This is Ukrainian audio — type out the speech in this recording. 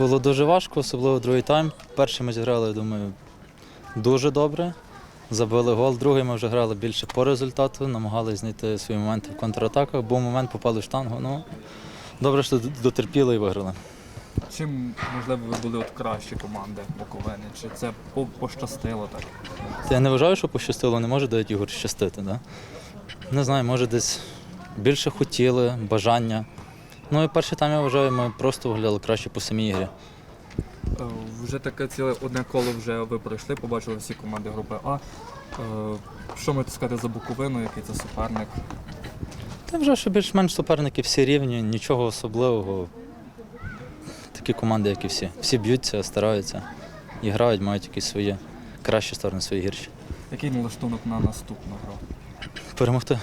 Було дуже важко, особливо другий тайм. Перший ми зіграли, я думаю, дуже добре. Забили гол. Другий ми вже грали більше по результату, намагалися знайти свої моменти в контратаках. Був момент, попали в штангу. Ну, добре, що дотерпіли і виграли. Чим, можливо, ви були от кращі команди Буковини? Чи це по- пощастило так? Я не вважаю, що пощастило, не може дають Ігор щастити. Да? Не знаю, може десь більше хотіли, бажання. Ну і перший тайм, я вважаю, ми просто виглядали краще по самій ігрі. Е, Вже таке ціле одне коло вже ви пройшли, побачили всі команди групи А. Е, Що можете сказати за Буковину, який це суперник? Та вже що більш-менш суперники всі рівні, нічого особливого. Такі команди, як і всі. Всі б'ються, стараються і грають, мають якісь свої кращі сторони, свої гірші. Який налаштунок на наступну гру? Перемогти.